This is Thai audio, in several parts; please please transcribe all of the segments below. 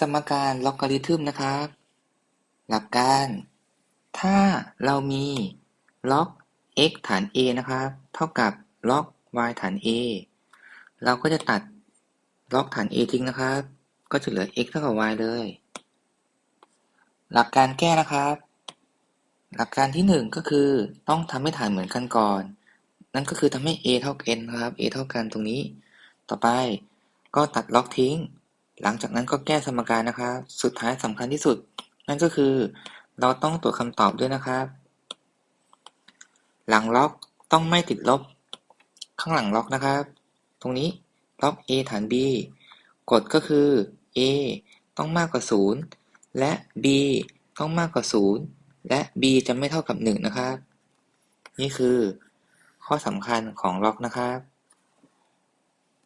สมการลอกการิทึมนะครับ หลักการ ถ้าเรามีล็อก x ฐาน a นะครับ เท่ากับล็อก y ฐาน a เราก็จะตัดล็อกฐาน a ทิ้งนะครับ ก็จะเหลือ x เท่ากับ y เลย หลักการแก้นะครับ หลักการที่หนึ่งก็คือต้องทำให้ฐานเหมือนกันก่อน นั่นก็คือทำให้ a เท่ากันนะครับ a เท่ากันตรงนี้ ต่อไปก็ตัดล็อกทิ้ง หลังจากนั้นก็แก้สมการนะครับ สุดท้ายสำคัญที่สุด นั่นก็คือ เราต้องตรวจคำตอบด้วยนะครับ หลังล็อกต้องไม่ติดลบ ข้างหลังล็อกนะครับ ตรงนี้ล็อก a ฐาน b กฎก็คือ a ต้องมากกว่า 0 และ b ต้องมากกว่า 0 และ b จะไม่เท่ากับ 1 นะครับ นี่คือข้อสำคัญของล็อกนะครับ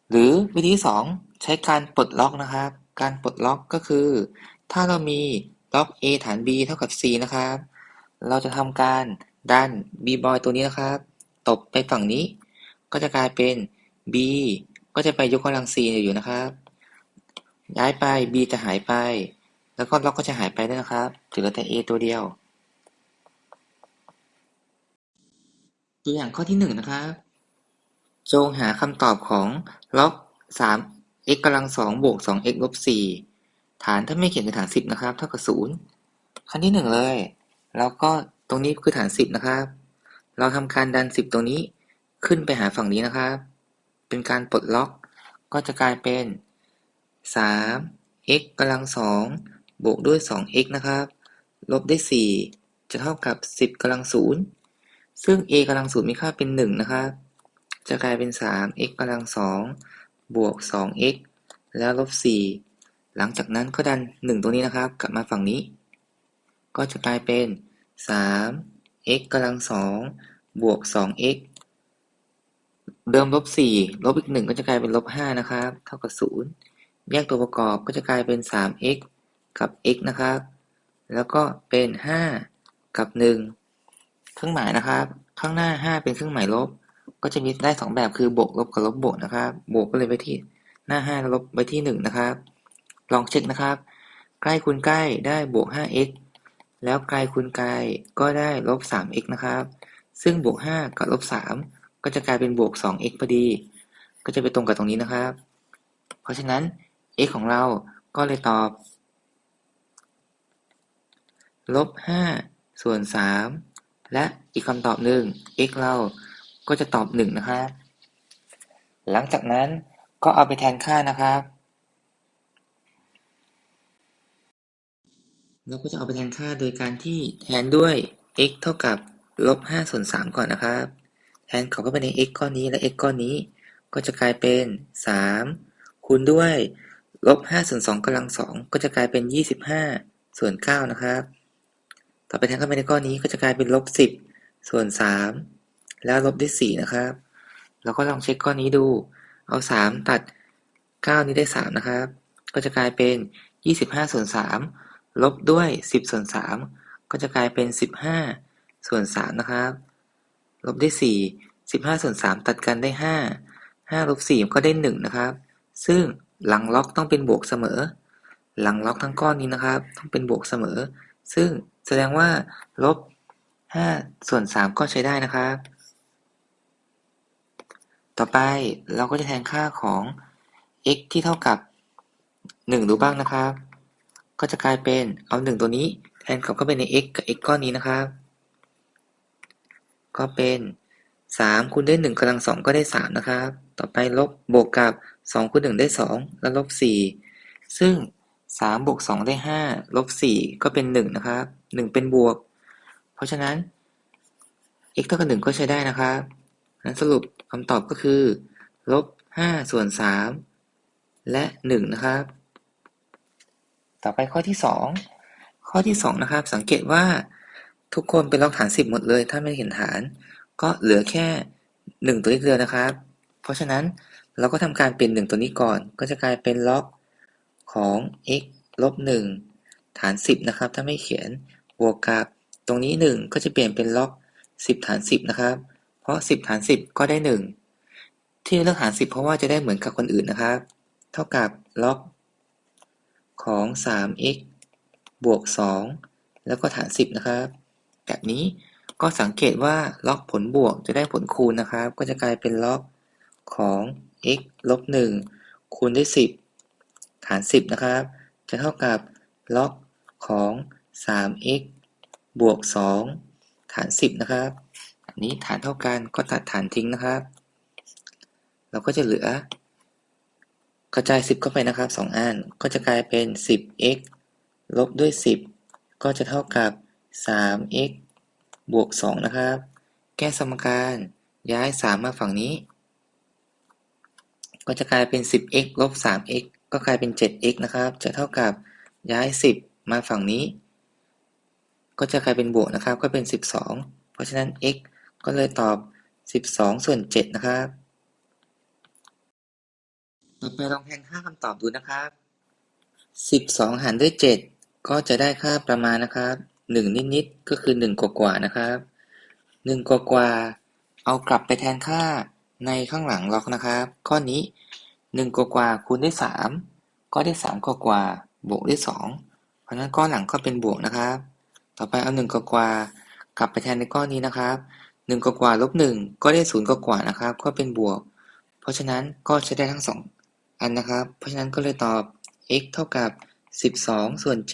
หรือวิธีที่2 ใช้การปลดล็อกนะครับ การปลดล็อกก็คือ ถ้าเรามีล็อก a ฐาน b เท่ากับ c นะครับ เราจะทำการดัน b boy ตัวนี้นะครับ ตบไปฝั่งนี้ ก็จะกลายเป็น b ก็จะไปยกกำลัง c อยู่นะครับ ย้ายไป b จะหายไป แล้วก็ล็อกก็จะหายไปด้วยนะครับเหลือแต่ a ตัวเดียว ตัวอย่างข้อที่หนึ่งนะครับ จงหาคำตอบของล็อก3 x กำลังสองบวก2 x ลบ4ฐานถ้าไม่เขียนคือฐาน10นะครับ เท่ากับ0ขั้นที่หนึ่งเลย แล้วก็ตรงนี้คือฐาน10นะครับ เราทำการดัน10ตรงนี้ขึ้นไปหาฝั่งนี้นะครับ เป็นการปลดล็อก ก็จะกลายเป็น3 x กำลังสองบวกด้วย 2x นะครับ ลบด้วย4จะเท่ากับ10กำลังศูนย์ซึ่ง a กำลังศูนย์มีค่าเป็น1นะครับ จะกลายเป็น 3x กำลังสอง บวก 2x แล้วลบ4หลังจากนั้นก็ดัน1ตรงนี้นะครับ กลับมาฝั่งนี้ ก็จะกลายเป็น 3x กำลังสองบวก 2x เดิมลบ4ลบอีก1ก็จะกลายเป็นลบ5นะครับ เท่ากับ0แยกตัวประกอบก็จะกลายเป็น 3x กับ x นะครับ แล้วก็เป็น 5 กับ 1 เครื่องหมายนะครับ ข้างหน้า 5 เป็นเครื่องหมายลบ ก็จะมีได้2แบบคือบวกลบกับลบบวกนะครับ บวกก็เลยไปที่หน้า5แล้วลบไปที่1นะครับ ลองเช็คนะครับ ใกล้คูณใกล้ได้บวก 5x แล้วไกลคูณไกลก็ได้ลบ 3x นะครับ ซึ่งบวก 5 กับลบ 3 ก็จะกลายเป็นบวก 2x พอดี ก็จะไปตรงกับตรงนี้นะครับ เพราะฉะนั้น x ของเราก็เลยตอบลบ 5 ส่วน 3 และอีกคำตอบหนึ่ง x เรา ก็จะตอบ1นะครับ หลังจากนั้นก็เอาไปแทนค่านะครับ เราก็จะเอาไปแทนค่าโดยการที่แทนด้วย x เท่ากับลบ5ส่วน3ก่อนนะครับ แทนเขาก็ไปใน x ก้อนนี้และ x ก้อนนี้ก็จะกลายเป็น 3 คูณด้วยลบ5ส่วน2กำลัง2ก็จะกลายเป็น 25 ส่วน9นะครับ ต่อไปแทนเข้าไปในก้อนนี้ก็จะกลายเป็นลบ10ส่วน3 แล้วลบด้วย4นะครับ เราก็ลองเช็คก้อนนี้ดู เอา3ตัด9นี้ได้3นะครับ ก็จะกลายเป็น25ส่วน3ลบด้วย10ส่วน3ก็จะกลายเป็น15ส่วน3นะครับ ลบด้วย4 15ส่วน3ตัดกันได้5 5ลบ4ก็ได้1นะครับ ซึ่งหลังล็อกต้องเป็นบวกเสมอ หลังล็อกทั้งก้อนนี้นะครับ ต้องเป็นบวกเสมอ ซึ่งแสดงว่าลบ5ส่วน3ก็ใช้ได้นะครับ ต่อไปเราก็จะแทนค่าของ x ที่เท่ากับ 1 ดูบ้างนะครับ ก็จะกลายเป็นเอา 1 ตัวนี้แทนกลับเข้าไปใน x กับ x ก้อนนี้นะครับ ก็เป็น 3คูณด้วย1กำลัง 2 ก็ได้ 3 นะครับ ต่อไปลบบวกกับ 2คูณ1ได้ 2 แล้วลบ 4 ซึ่ง 3 บวก 2 ได้ 5 ลบ 4 ก็เป็น 1 นะครับ 1 เป็นบวก เพราะฉะนั้น x เท่ากับ 1 ก็ใช้ได้นะครับ นั้นสรุปคำตอบก็คือ ลบ5ส่วน3และ1นะครับ ต่อไปข้อที่2ข้อที่2นะครับ สังเกตว่าทุกคนเป็นล็อกฐาน10หมดเลย ถ้าไม่เห็นฐาน ก็เหลือแค่1ตัวนี้เดียวนะครับ เพราะฉะนั้นเราก็ทำการเปลี่ยน1ตัวนี้ก่อน ก็จะกลายเป็นล็อกของ x ลบ1ฐาน10นะครับ ถ้าไม่เขียนบวกกับตรงนี้1ก็จะเปลี่ยนเป็นล็อก10ฐาน10นะครับ เพราะ10ฐาน10ก็ได้1ที่เลือกฐาน10เพราะว่าจะได้เหมือนกับคนอื่นนะครับ เท่ากับล็อกของ 3x บวก 2 แล้วก็ฐาน 10 นะครับ แบบนี้ก็สังเกตว่าล็อกผลบวกจะได้ผลคูณนะครับ ก็จะกลายเป็นล็อกของ x ลบ 1 คูณด้วย 10 ฐาน 10 นะครับ จะเท่ากับล็อกของ 3x บวก 2 ฐาน 10 นะครับ นี้ฐานเท่ากันก็ตัดฐานทิ้งนะครับ เราก็จะเหลือ กระจาย 10 เข้าไปนะครับ 2 อัน ก็จะกลายเป็น 10x ลบด้วย 10 ก็จะเท่ากับ 3x บวก 2 นะครับ แก้สมการย้าย 3 มาฝั่งนี้ ก็จะกลายเป็น 10x ลบ 3x ก็กลายเป็น 7x นะครับ จะเท่ากับย้าย 10 มาฝั่งนี้ ก็จะกลายเป็นบวกนะครับ ก็เป็น 12 เพราะฉะนั้น x ก็เลยตอบ12ส่วน7นะครับ ต่อไปลองแทนค่าคำตอบดูนะครับ12หารด้วย7ก็จะได้ค่าประมาณนะครับ1นิดๆก็คือ1กว่าๆนะครับ1กว่าๆเอากลับไปแทนค่าในข้างหลังล็อกนะครับ ข้อนี้1กว่าๆคูณด้วย3ก็ได้3กว่าๆบวกด้วย2เพราะนั้นก้อนหลังก็เป็นบวกนะครับ ต่อไปเอา1กว่าๆกลับไปแทนในก้อนนี้นะครับ 1กว่าๆลบ1ก็ได้0กว่าๆนะครับ ก็เป็นบวก เพราะฉะนั้นก็ใช้ได้ทั้งสองอันนะครับ เพราะฉะนั้นก็เลยตอบ x เท่ากับ 12 ส่วน 7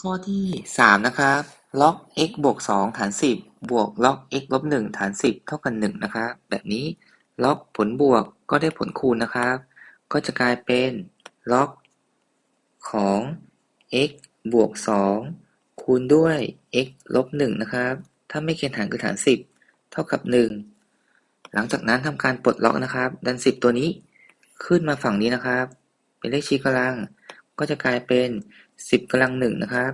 ข้อที่ 3 นะครับ ล็อก x บวก 2 ฐาน 10 บวกล็อก x ลบ 1 ฐาน 10 เท่ากัน 1 นะครับ แบบนี้ล็อกผลบวกก็ได้ผลคูณนะครับ ก็จะกลายเป็นล็อกของ x บวก 2 คูณด้วย x ลบ1นะครับ ถ้าไม่เขียนฐานคือฐาน10เท่ากับ1หลังจากนั้นทำการปลดล็อกนะครับ ดัน10ตัวนี้ขึ้นมาฝั่งนี้นะครับ เป็นเลขชี้กำลัง ก็จะกลายเป็น10กำลังหนึ่งนะครับ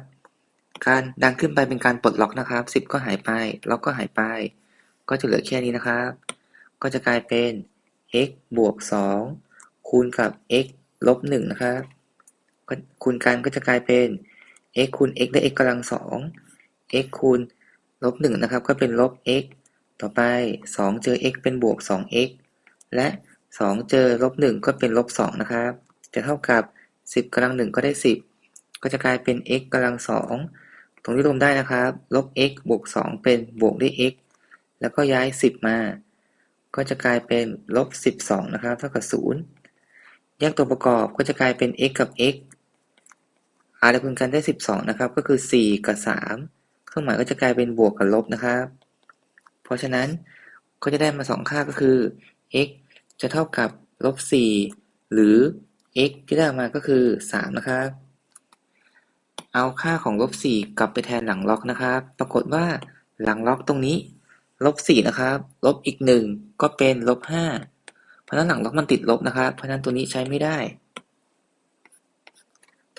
การดันขึ้นไปเป็นการปลดล็อกนะครับ10ก็หายไปล็อกก็หายไป ก็จะเหลือแค่นี้นะครับ ก็จะกลายเป็น x บวก2คูณกับ x ลบ1นะครับคูณกันก็จะกลายเป็น x คูณ x ได้ x กำลัง2 x คูณลบ1นะครับ ก็เป็นลบ x ต่อไป 2 เจอ x เป็นบวก 2x และ 2 เจอลบ1ก็เป็นลบ2นะครับ จะเท่ากับ 10กำลัง1ก็ได้ 10 ก็จะกลายเป็น x กำลัง2ตรงนี้รวมได้นะครับ ลบ x บวก 2 เป็นบวกด้วย x แล้วก็ย้าย 10 มา ก็จะกลายเป็นลบ 12 นะครับ เท่ากับ 0 แยกตัวประกอบก็จะกลายเป็น x กับ x อาร์คูณกันได้ 12 นะครับ ก็คือ 4 กับ 3 เครื่องหมายก็จะกลายเป็นบวกกับลบนะครับ เพราะฉะนั้นก็จะได้มา 2 ค่าก็คือ x จะเท่ากับลบ 4 หรือ x ที่ได้มาก็คือ 3 นะครับ เอาค่าของลบ 4 กลับไปแทนหลังล็อกนะครับ ปรากฏว่าหลังล็อกตรงนี้ลบ 4 นะครับ ลบอีก 1 ก็เป็นลบ 5 เพราะนั้นหลังล็อกมันติดลบนะครับ เพราะนั้นตัวนี้ใช้ไม่ได้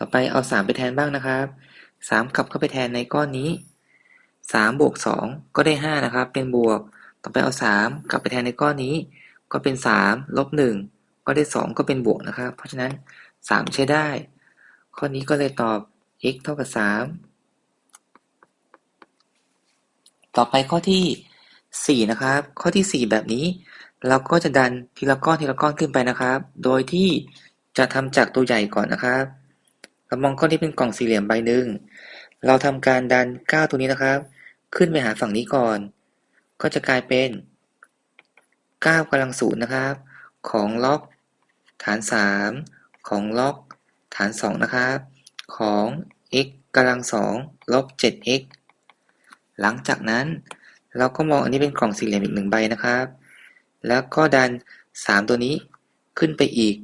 ต่อไปเอา 3 ไปแทนบ้างนะครับ 3 กลับเข้าไปแทนในก้อนนี้ 3 บวก 2 ก็ได้ 5 นะครับ เป็นบวก ต่อไปเอา 3 กลับไปแทนในก้อนนี้ ก็เป็น 3 ลบ 1 ก็ได้ 2 ก็เป็นบวกนะครับ เพราะฉะนั้น 3 ใช้ได้ ข้อนี้ก็เลยตอบ x เท่ากับ 3 ต่อไปข้อที่ 4 นะครับ ข้อที่ 4 แบบนี้ เราก็จะดันทีละก้อนทีละก้อนขึ้นไปนะครับ โดยที่จะทำจากตัวใหญ่ก่อนนะครับ เรามองก้อนที่เป็นกล่องสี่เหลี่ยมใบหนึ่ง เราทำการดัน9ตัวนี้นะครับ ขึ้นไปหาฝั่งนี้ก่อน ก็จะกลายเป็น9กำลังศูนย์นะครับ ของล็อกฐาน 3 ของล็อกฐาน 2 นะครับ ของ x กำลัง2ลบ 7x หลังจากนั้นเราก็มองอันนี้เป็นกล่องสี่เหลี่ยมอีกหนึ่งใบนะครับ แล้วก็ดัน 3 ตัวนี้ขึ้นไปอีก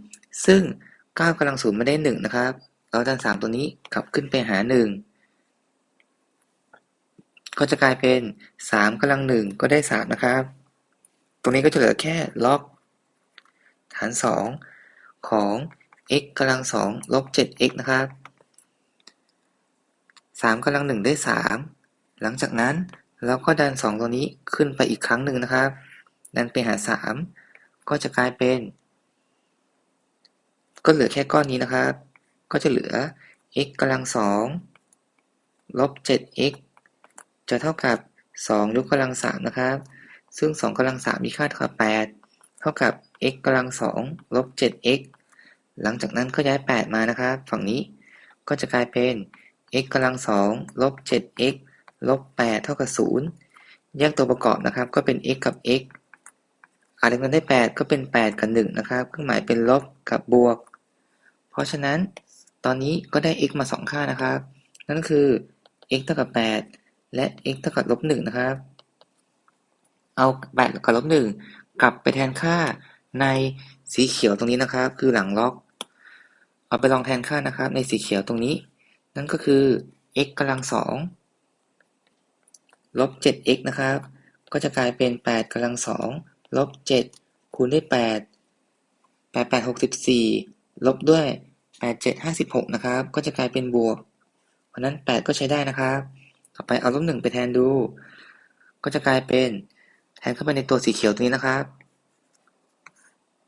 ซึ่ง9กำลังศูนย์ไม่ได้ 1 นะครับ เราดัน3ตัวนี้กลับขึ้นไปหา1ก็จะกลายเป็น3กำลัง1ก็ได้3นะครับ ตรงนี้ก็จะเหลือแค่ล็อก ฐาน2ของ x กำลัง2ลบ 7x นะครับ3กำลัง1ได้3หลังจากนั้นเราก็ดัน2ตัวนี้ขึ้นไปอีกครั้งหนึ่งนะครับดันไปหา3ก็จะกลายเป็น ก็เหลือแค่ก้อนนี้นะครับ ก็จะเหลือ x กำลัง2ลบ 7x จะเท่ากับ 2 ยกกำลัง3นะครับ ซึ่ง 2กำลัง3มีค่าเท่ากับ 8 เท่ากับ x กำลังสองลบ 7x หลังจากนั้นก็ย้าย 8 มานะครับ ฝั่งนี้ก็จะกลายเป็น x กำลังสองลบ 7x ลบ 8 เท่ากับ 0 แยกตัวประกอบนะครับ ก็เป็น x กับ x อาจจะกันได้ 8 ก็เป็น 8 กับ 1 นะครับ เครื่องหมายเป็นลบกับบวก เพราะฉะนั้น ตอนนี้ก็ได้ x มา 2 ค่านะครับ นั่นคือ x เท่ากับ 8 และ x เท่ากับลบ1นะครับ เอา 8 กับลบ1กลับไปแทนค่าในสีเขียวตรงนี้นะครับ คือหลังล็อก เอาไปลองแทนค่านะครับ ในสีเขียวตรงนี้ นั่นก็คือ x กำลังสองลบ 7x นะครับ ก็จะกลายเป็น 8กำลังสองลบ 7 คูณด้วย 8 8 8 64 ลบด้วย 8 7 56นะครับ ก็จะกลายเป็นบวก เพราะนั้น8ก็ใช้ได้นะครับ ต่อไปเอาลบ1ไปแทนดู ก็จะกลายเป็นแทนเข้าไปในตัวสีเขียวตรงนี้นะครับ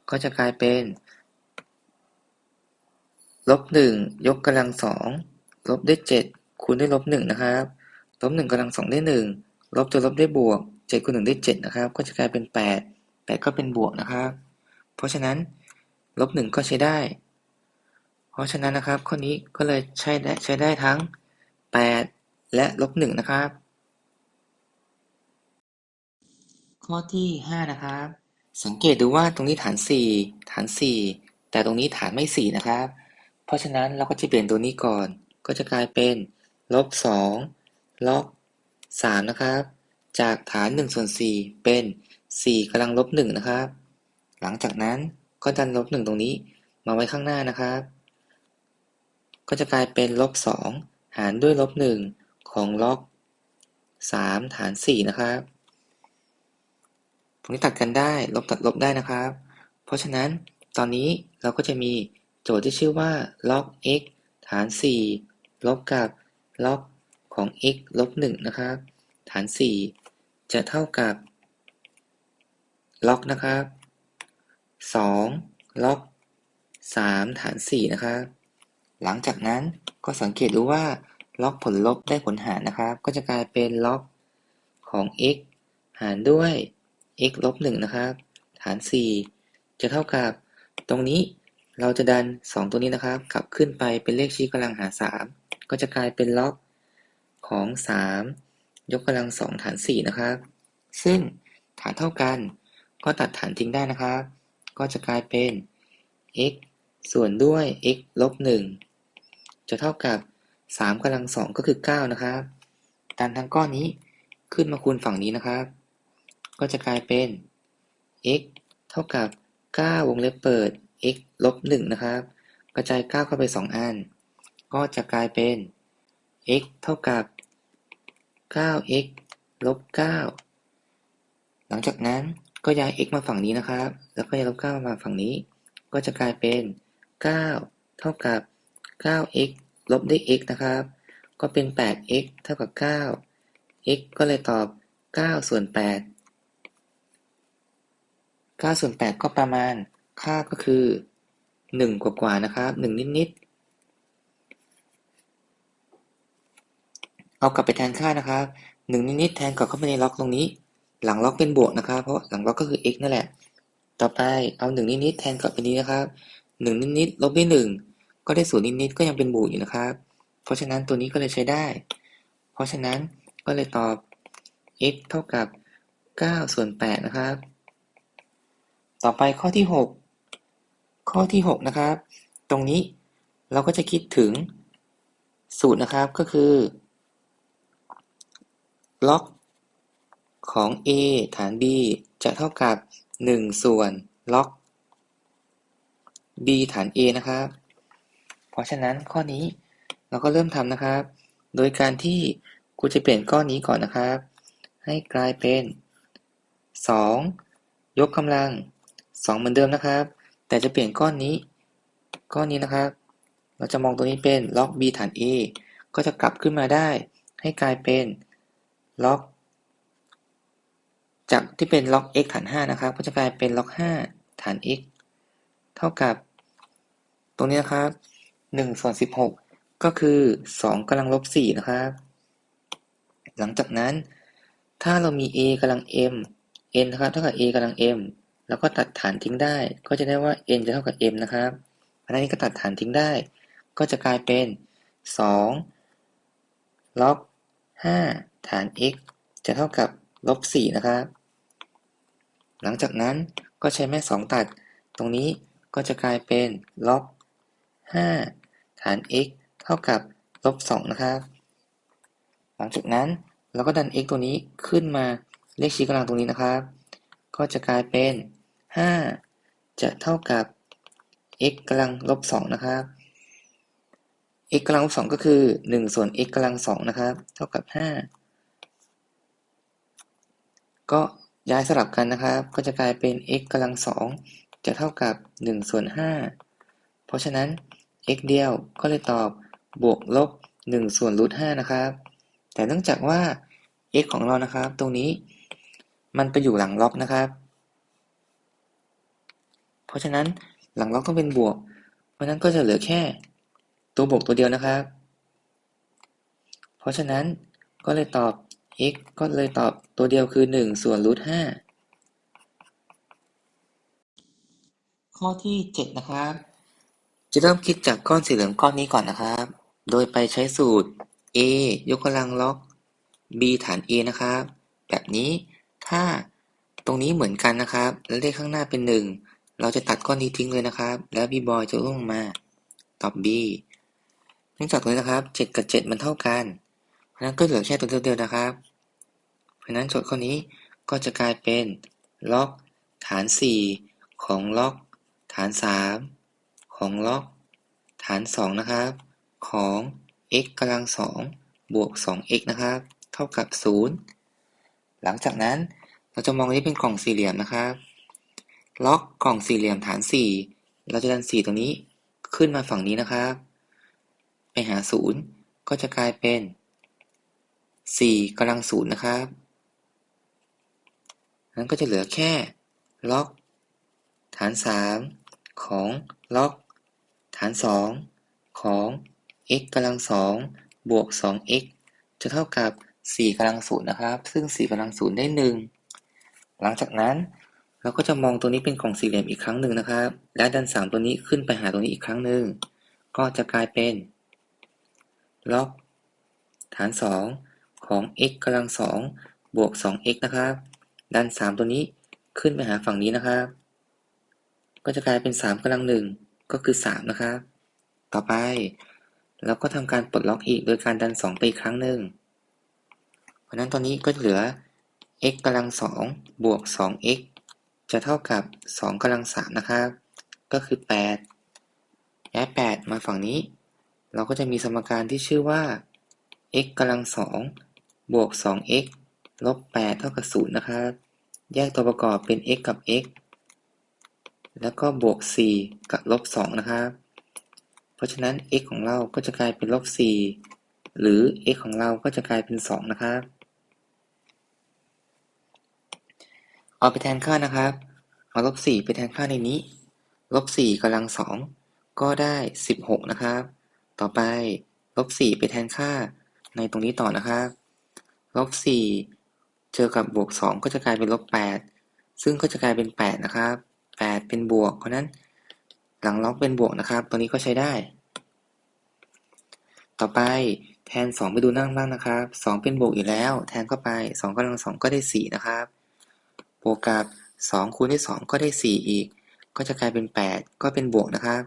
ก็จะกลายเป็นลบ1ยกกำลังสองลบด้วย7คูณด้วยลบ1นะครับลบ1กำลังสองได้1ลบตัวลบได้บวก7คูณ1ได้7นะครับ ก็จะกลายเป็น8 8ก็เป็นบวกนะครับ เพราะฉะนั้นลบ1ก็ใช้ได้ ราะฉะนั้นนะครับข้อนี้ก็เลยใช้ได้ใช้ได้ทั้ง 8 และลบ1นะครับ ข้อที่ 5 นะครับ สังเกตดูว่าตรงนี้ฐาน 4 ฐาน 4 แต่ตรงนี้ฐานไม่ 4 นะครับ เพราะฉะนั้นเราก็จะเปลี่ยนตัวนี้ก่อน ก็จะกลายเป็นลบ2ลบ3นะครับ จากฐาน1ส่วน4เป็น 4กำลังลบ1นะครับ หลังจากนั้นก็ดันลบ1ตรงนี้มาไว้ข้างหน้านะครับ ก็จะกลายเป็นลบ2หารด้วยลบ1ของล็อก3ฐาน4นะครับตรงนี้ตัดกันได้ลบตัดลบได้นะครับ เพราะฉะนั้นตอนนี้เราก็จะมีโจทย์ที่ชื่อว่า log x ฐาน4ลบกับ log ของ x ลบ1นะครับ ฐาน4จะเท่ากับ log นะครับ2 log 3ฐาน4นะครับ หลังจากนั้นก็สังเกตดูว่า log ผลลบได้ผลหารนะครับ ก็จะกลายเป็น log ของ x หารด้วย x ลบ1นะครับฐาน 4 จะเท่ากับตรงนี้เราจะดัน 2 ตัวนี้นะครับกลับขึ้นไปเป็นเลขชี้กำลังหาร3ก็จะกลายเป็นล็อกของ 3 ยกกำลัง 2 ฐาน 4 นะครับ ซึ่งฐานเท่ากัน ก็ตัดฐานทิ้งได้นะครับ ก็จะกลายเป็น x ส่วนด้วย x ลบ1 จะเท่ากับ3กำลัง2ก็คือ 9 นะครับดันทั้งก้อนนี้ขึ้นมาคูณฝั่งนี้นะครับ ก็จะกลายเป็น x เท่ากับ 9 วงเล็บเปิด x ลบ1นะครับ กระจาย 9 เข้าไป 2 อัน ก็จะกลายเป็น x เท่ากับ 9x ลบ 9 หลังจากนั้นก็ย้าย x มาฝั่งนี้นะครับ แล้วก็ย้ายลบ 9 มาฝั่งนี้ ก็จะกลายเป็น 9 เท่ากับ 9x ลบด้วย x นะครับ ก็เป็น 8x เท่ากับ9 x ก็เลยตอบ9ส่วน8 9ส่วน8ก็ประมาณ ค่าก็คือ1กว่ากว่านะครับ1นิดๆ เอากลับไปแทนค่านะครับ1นิดๆแทนกลับเข้าไปในล็อกตรงนี้ หลังล็อกเป็นบวกนะครับ เพราะหลังล็อกก็คือ x นั่นแหละ ต่อไปเอา1นิดๆแทนกลับไปนี้นะครับ1นิดๆลบด้วย1 ก็ได้0นิดๆก็ยังเป็นบวกอยู่นะครับ เพราะฉะนั้นตัวนี้ก็เลยใช้ได้ เพราะฉะนั้นก็เลยตอบ x เท่ากับ 9 ส่วน 8 นะครับ ต่อไปข้อที่ 6 ข้อที่ 6 นะครับ ตรงนี้เราก็จะคิดถึงสูตรนะครับก็คือ ล็อกของ a ฐาน b จะเท่ากับ 1 ส่วนล็อก b ฐาน a นะครับ ราะฉะนั้นข้อนี้เราก็เริ่มทำนะครับ โดยการที่กูจะเปลี่ยนก้อนนี้ก่อนนะครับ ให้กลายเป็น 2 ยกกำลัง 2 เหมือนเดิมนะครับ แต่จะเปลี่ยนก้อนนี้ ก้อนนี้นะครับ เราจะมองตัวนี้เป็นล็อก b ฐาน a ก็จะกลับขึ้นมาได้ ให้กลายเป็นล็อกจากที่เป็นล็อก x ฐาน 5 นะครับ ก็จะกลายเป็นล็อก 5 ฐาน x เท่ากับ ตรงนี้นะครับ 1ส่วน16ก็คือ2กำลังลบ4นะครับ หลังจากนั้น ถ้าเรามี a กำลัง m n นะครับเท่ากับ a กำลัง m แล้วก็ตัดฐานทิ้งได้ ก็จะได้ว่า n จะเท่ากับ m นะครับอันนี้ก็ตัดฐานทิ้งได้ ก็จะกลายเป็น2ล็อก5ฐาน x จะเท่ากับลบ4นะครับ หลังจากนั้นก็ใช้แม่ 2 ตัด ตรงนี้ก็จะกลายเป็นล็อก5 ฐาน x เท่ากับลบ2นะครับ หลังจากนั้นเราก็ดัน x ตัวนี้ขึ้นมาเลขชี้กำลังตรงนี้นะครับ ก็จะกลายเป็น 5 จะเท่ากับ x กำลังลบ2นะครับ x กำลังลบ2ก็คือ 1 ส่วน x กำลัง2นะครับ เท่ากับ 5 ก็ย้ายสลับกันนะครับ ก็จะกลายเป็น x กำลัง2จะเท่ากับ 1 ส่วน 5 เพราะฉะนั้น x เดียว ก็เลยตอบ บวกลบ1ส่วนรูท5นะครับ แต่เนื่องจากว่า x ของเรานะครับ ตรงนี้มันไปอยู่หลังล็อกนะครับ เพราะฉะนั้นหลังล็อกต้องเป็นบวก เพราะนั้นก็จะเหลือแค่ตัวบวกตัวเดียวนะครับ เพราะฉะนั้นก็เลยตอบ x ก็เลยตอบตัวเดียวคือ 1 ส่วนรูท5ข้อที่ 7 นะครับ จะเริ่มคิดจากก้อนสีเหลืองก้อนนี้ก่อนนะครับ โดยไปใช้สูตร a ยกกำลังล็อก b ฐาน a นะครับ แบบนี้ถ้าตรงนี้เหมือนกันนะครับ และเลขข้างหน้าเป็น 1 เราจะตัดก้อนนี้ทิ้งเลยนะครับ แล้ว b boy จะร่วงมาตอบ b เนื่องจากตรงนี้นะครับ 7 กับ 7 มันเท่ากัน เพราะนั้นก็เหลือแค่ตัวเดียวนะครับ เพราะนั้นโจทย์ข้อนี้ก็จะกลายเป็นล็อกฐาน 4 ของล็อกฐาน 3 ของล็อก ฐาน 2 นะครับ ของ x กำลัง2บวก 2x นะครับ เท่ากับ 0 หลังจากนั้นเราจะมองนี้เป็นกล่องสี่เหลี่ยมนะครับ ล็อกกล่องสี่เหลี่ยมฐาน 4 เราจะดัน 4ตรงนี้ขึ้นมาฝั่งนี้นะครับ ไปหา 0 ก็จะกลายเป็น 4กำลัง 0 นะครับนั้นก็จะเหลือแค่ล็อกฐาน 3 ของล็อก ฐาน2ของ x กำลัง2บวก 2x จะเท่ากับ 4กำลัง0นะครับ ซึ่ง 4กำลัง0ได้ 1 หลังจากนั้นเราก็จะมองตัวนี้เป็นกล่องสี่เหลี่ยมอีกครั้งหนึ่งนะครับ และดัน 3 ตัวนี้ขึ้นไปหาตัวนี้อีกครั้งหนึ่ง ก็จะกลายเป็นล็อกฐาน 2 ของ x กำลัง2บวก 2x นะครับ ดัน 3 ตัวนี้ขึ้นไปหาฝั่งนี้นะครับ ก็จะกลายเป็น 3กำลัง1 ก็คือ 3 นะครับ ต่อไปเราก็ทำการปลดล็อกอีกโดยการดัน 2 ไปอีกครั้งหนึ่ง เพราะนั้นตอนนี้ก็เหลือ x กำลัง2บวก 2x จะเท่ากับ 2กำลัง3นะครับ ก็คือ 8 ย้าย 8 มาฝั่งนี้ เราก็จะมีสมการที่ชื่อว่า x กำลัง2บวก 2x ลบ 8 เท่ากับ 0 นะครับ แยกตัวประกอบเป็น x กับ x แล้วก็บวก 4 กับลบ 2 นะครับ เพราะฉะนั้น x ของเราก็จะกลายเป็นลบ 4 หรือ x ของเราก็จะกลายเป็น 2 นะครับ เอาไปแทนค่านะครับ เอาลบ 4 ไปแทนค่าในนี้ ลบ 4กำลัง 2 ก็ได้ 16 นะครับ ต่อไป ลบ 4 ไปแทนค่าในตรงนี้ต่อนะครับ ลบ 4 เจอกับบวก 2 ก็จะกลายเป็นลบ 8 ซึ่งก็จะกลายเป็น 8 นะครับ 8 เป็นบวก เพราะนั้นหลังล็อกเป็นบวกนะครับ ตัวนี้ก็ใช้ได้ ต่อไปแทน 2 ไปดูนั่งบ้างนะครับ 2 เป็นบวกอยู่แล้ว แทนเข้าไป2กำลัง2ก็ได้ 4 นะครับ บวกกับ 2 คูณด้วย 2 ก็ได้ 4 อีก ก็จะกลายเป็น 8 ก็เป็นบวกนะครับ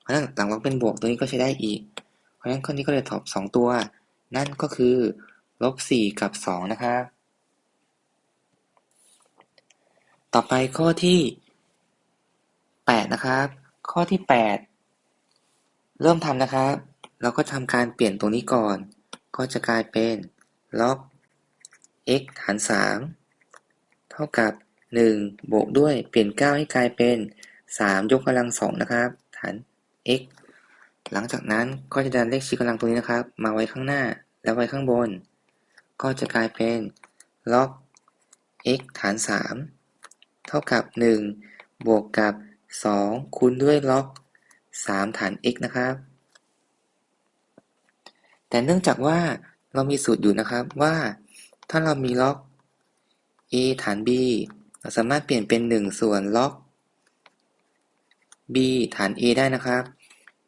เพราะฉะนั้นหลังล็อกเป็นบวกตัวนี้ก็ใช้ได้อีก เพราะฉะนั้นข้อนี้ก็เลยตอบ 2 ตัว นั่นก็คือลบ 4 กับ 2 นะครับ ต่อไปข้อที่ 8นะครับ ข้อที่8เริ่มทำนะครับ เราก็ทำการเปลี่ยนตรงนี้ก่อน ก็จะกลายเป็นล็อก x หาร3เท่ากับ1บวกด้วยเปลี่ยน9ให้กลายเป็น3ยกกำลัง2นะครับฐาน x หลังจากนั้นก็จะดันเลขชี้กำลังตรงนี้นะครับ มาไว้ข้างหน้าแล้วไว้ข้างบน ก็จะกลายเป็นล็อก x ฐาน 3 เท่ากับ 1 บวกกับ 2คูณด้วยล็อก3ฐาน x นะครับ แต่เนื่องจากว่าเรามีสูตรอยู่นะครับว่า ถ้าเรามีล็อก a ฐาน b เราสามารถเปลี่ยนเป็น 1 ส่วนล็อก b ฐาน a ได้นะครับ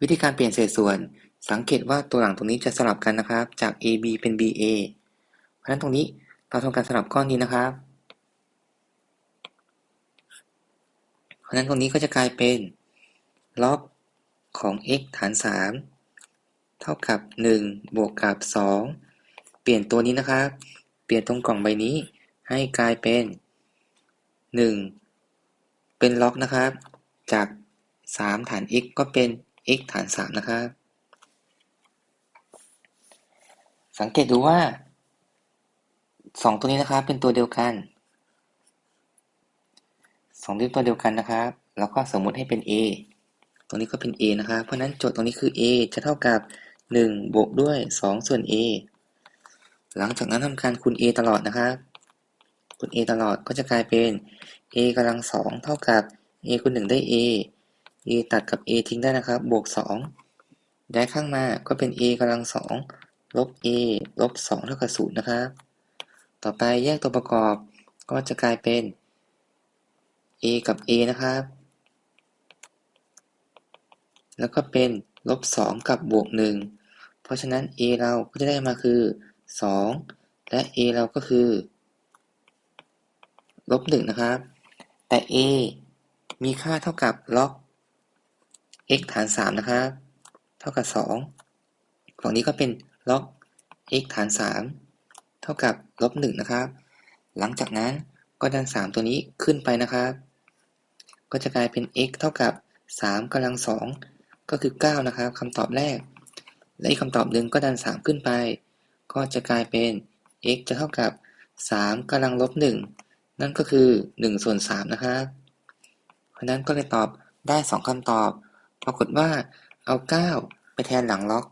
วิธีการเปลี่ยนเศษส่วนสังเกตว่าตัวหลังตรงนี้จะสลับกันนะครับ จาก ab เป็น ba เพราะฉะนั้นตรงนี้เราทำการสลับก้อนนี้นะครับ เพ ราะฉะนั้นตรงนี้ก็จะกลายเป็นล็อกของ x ฐาน 3 เท่ากับ 1 บวกกับ 2 เปลี่ยนตัวนี้นะครับ เปลี่ยนตรงกล่องใบนี้ให้กลายเป็น 1 เป็นล็อกนะครับ จาก 3 ฐาน x ก็เป็น x ฐาน 3 นะครับ สังเกตดูว่า 2 ตัวนี้นะครับเป็นตัวเดียวกัน 2ตัวตัวเดียวกันนะครับ แล้วก็สมมุติให้เป็น a ตรงนี้ก็เป็น a นะครับ เพราะนั้นโจทย์ตรงนี้คือ a จะเท่ากับ1บวกด้วย 2 ส่วน a หลังจากนั้นทำการคูณ a ตลอดนะครับคูณ a ตลอดก็จะกลายเป็น a กำลังสองเท่ากับ a คูณ1ได้ a a ตัดกับ a ทิ้งได้นะครับ บวก2ย้ายข้างมาก็เป็น a กำลังสองลบ a ลบ 2 เท่ากับ0นะครับ ต่อไปแยกตัวประกอบก็จะกลายเป็น a กับ a นะครับ แล้วก็เป็นลบ 2 กับบวก 1 เพราะฉะนั้น a เราก็จะได้มาคือ 2 และ a เราก็คือลบ 1 นะครับ แต่ a มีค่าเท่ากับล็อก x ฐาน 3 นะครับ เท่ากับ2ฝั่งนี้ก็เป็นล็อก x ฐาน 3 เท่ากับลบ 1 นะครับ หลังจากนั้นก็ดัน 3 ตัวนี้ขึ้นไปนะครับ ก็จะกลายเป็น x เท่ากับ 3กำลัง2ก็คือ 9 นะครับคำตอบแรก และอีกคำตอบหนึ่งก็ดัน 3 ขึ้นไป ก็จะกลายเป็น x จะเท่ากับ 3กำลังลบ 1 นั่นก็คือ 1 ส่วน 3 นะครับเพราะนั้นก็เลยตอบได้ 2คำตอบ ปรากฏว่าเอา 9 ไปแทนหลังล็อก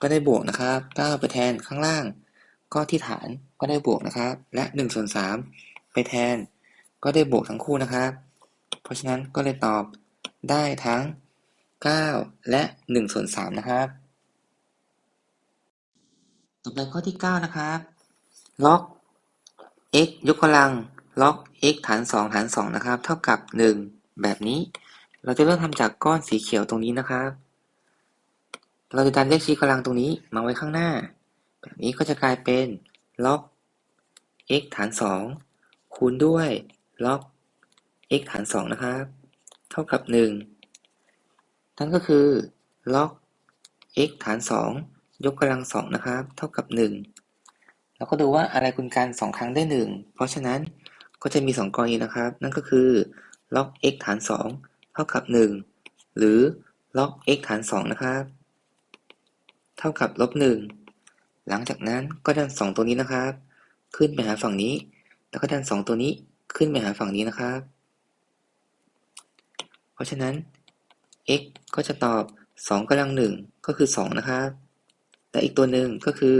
ก็ได้บวกนะครับ 9 ไปแทนข้างล่าง ก็ที่ฐานก็ได้บวกนะครับ และ1ส่วน3ไปแทน ก็ได้บวกทั้งคู่นะครับ เพราะฉะนั้นก็เลยตอบได้ทั้ง 9 และ 1 ส่วน 3 นะครับ ต่อไปข้อที่ 9 นะครับ ล็อก x ยกกำลัง ล็อก x ฐาน 2 ฐาน 2 นะครับ เท่ากับ 1 แบบนี้ เราจะเริ่มทำจากก้อนสีเขียวตรงนี้นะครับ เราจะดันเลขชี้กำลังตรงนี้มาไว้ข้างหน้า แบบนี้ก็จะกลายเป็น ล็อก x ฐาน 2 คูณด้วย ล็อก x ฐาน2นะครับ เท่ากับ1นั่นก็คือล็อก x ฐาน2ยกกำลัง2นะครับ เท่ากับ1แล้วก็ดูว่าอะไรคูณกัน2ครั้งได้1เพราะฉะนั้นก็จะมี2กรณีนะครับ นั่นก็คือล็อก x ฐาน2เท่ากับ1หรือล็อก x ฐาน2นะครับ เท่ากับลบ1หลังจากนั้นก็ดัน2ตัวนี้นะครับ ขึ้นไปหาฝั่งนี้ แล้วก็ดัน2ตัวนี้ขึ้นไปหาฝั่งนี้นะครับ เพราะฉะนั้น x ก็จะตอบ 2กำลัง1ก็คือ 2 นะครับ และอีกตัวหนึ่งก็คือ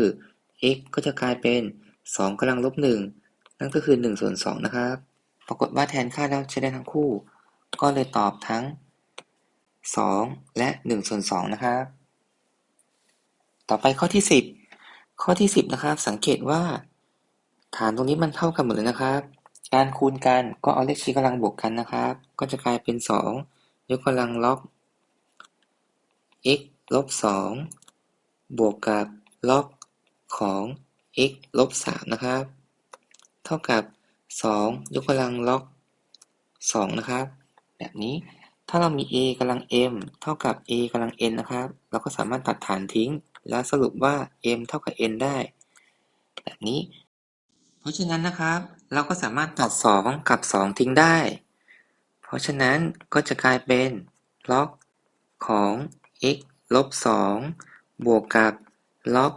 x ก็จะกลายเป็น 2กำลังลบ1นั่นก็คือ1ส่วน2นะครับ ปรากฏว่าแทนค่าแล้วใช้ได้ทั้งคู่ ก็เลยตอบทั้ง 2 และ1ส่วน2นะครับ ต่อไปข้อที่ 10 ข้อที่ 10 นะครับ สังเกตว่า ฐานตรงนี้มันเท่ากันหมดเลยนะครับ การคูณกัน ก็เอาเลขชี้กำลังบวกกันนะครับ ก็จะกลายเป็น 2 ยกกำลังล็อก x ลบ 2 บวกกับล็อกของ x ลบ 3 นะครับ เท่ากับ 2 ยกกำลังล็อก 2 นะครับ แบบนี้ถ้าเรามี a กำลัง m เท่ากับ a กำลัง n นะครับ เราก็สามารถตัดฐานทิ้ง แล้วสรุปว่า m เท่ากับ n ได้ แบบนี้ เพราะฉะนั้นนะครับ เราก็สามารถตัด 2 กับ 2 ทิ้งได้ เพราะฉะนั้นก็จะกลายเป็นล็อกของ x ลบ 2 บวกกับล็อก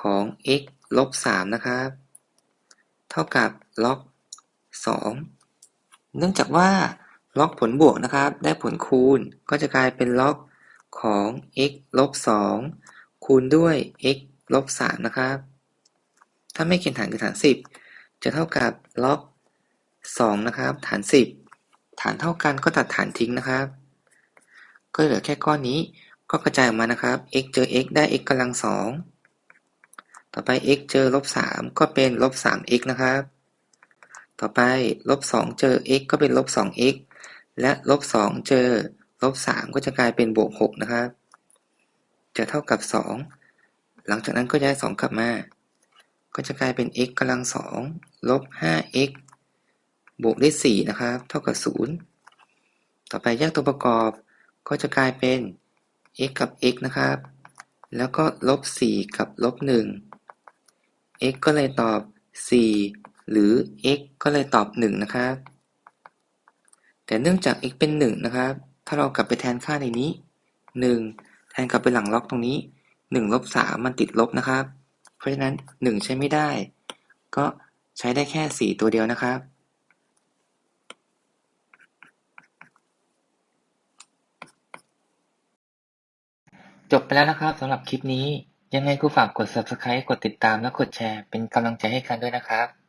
ของ x ลบ 3 นะครับ เท่ากับล็อก 2 เนื่องจากว่าล็อกผลบวกนะครับ ได้ผลคูณก็จะกลายเป็นล็อกของ x ลบ 2 คูณด้วย x ลบ 3 นะครับ ถ้าไม่เขียนฐานคือฐาน 10 จะเท่ากับล็อก2นะครับฐาน10ฐานเท่ากันก็ตัดฐานทิ้งนะครับ ก็เหลือแค่ก้อนนี้ก็กระจายออกมานะครับ x เจอ x ได้ x กำลัง2ต่อไป x เจอลบ3ก็เป็นลบ 3x นะครับ ต่อไปลบสองเจอ x ก็เป็นลบสอง x และลบสองเจอลบสามก็จะกลายเป็นบวกหกนะครับ จะเท่ากับสองหลังจากนั้นก็ย้ายสองกลับมา ก็จะกลายเป็น x กำลังสองลบห้า x บวกด้วยสี่นะครับ เท่ากับศูนย์ต่อไปแยกตัวประกอบ ก็จะกลายเป็น x กับ x นะครับ แล้วก็ลบสี่กับลบหนึ่ง x ก็เลยตอบ 4 หรือ x ก็เลยตอบ 1 นะครับ แต่เนื่องจาก x เป็น 1 นะครับ ถ้าเรากลับไปแทนค่าในนี้ 1 แทนกลับไปหลังล็อกตรงนี้ 1 ลบ 3 มันติดลบนะครับ เพราะฉะนั้น 1 ใช้ไม่ได้ ก็ใช้ได้แค่ 4 ตัวเดียวนะครับ จบไปแล้วนะครับสำหรับคลิปนี้ ยังไงกูฝากกด subscribe กดติดตามและกดแชร์เป็นกำลังใจให้กันด้วยนะครับ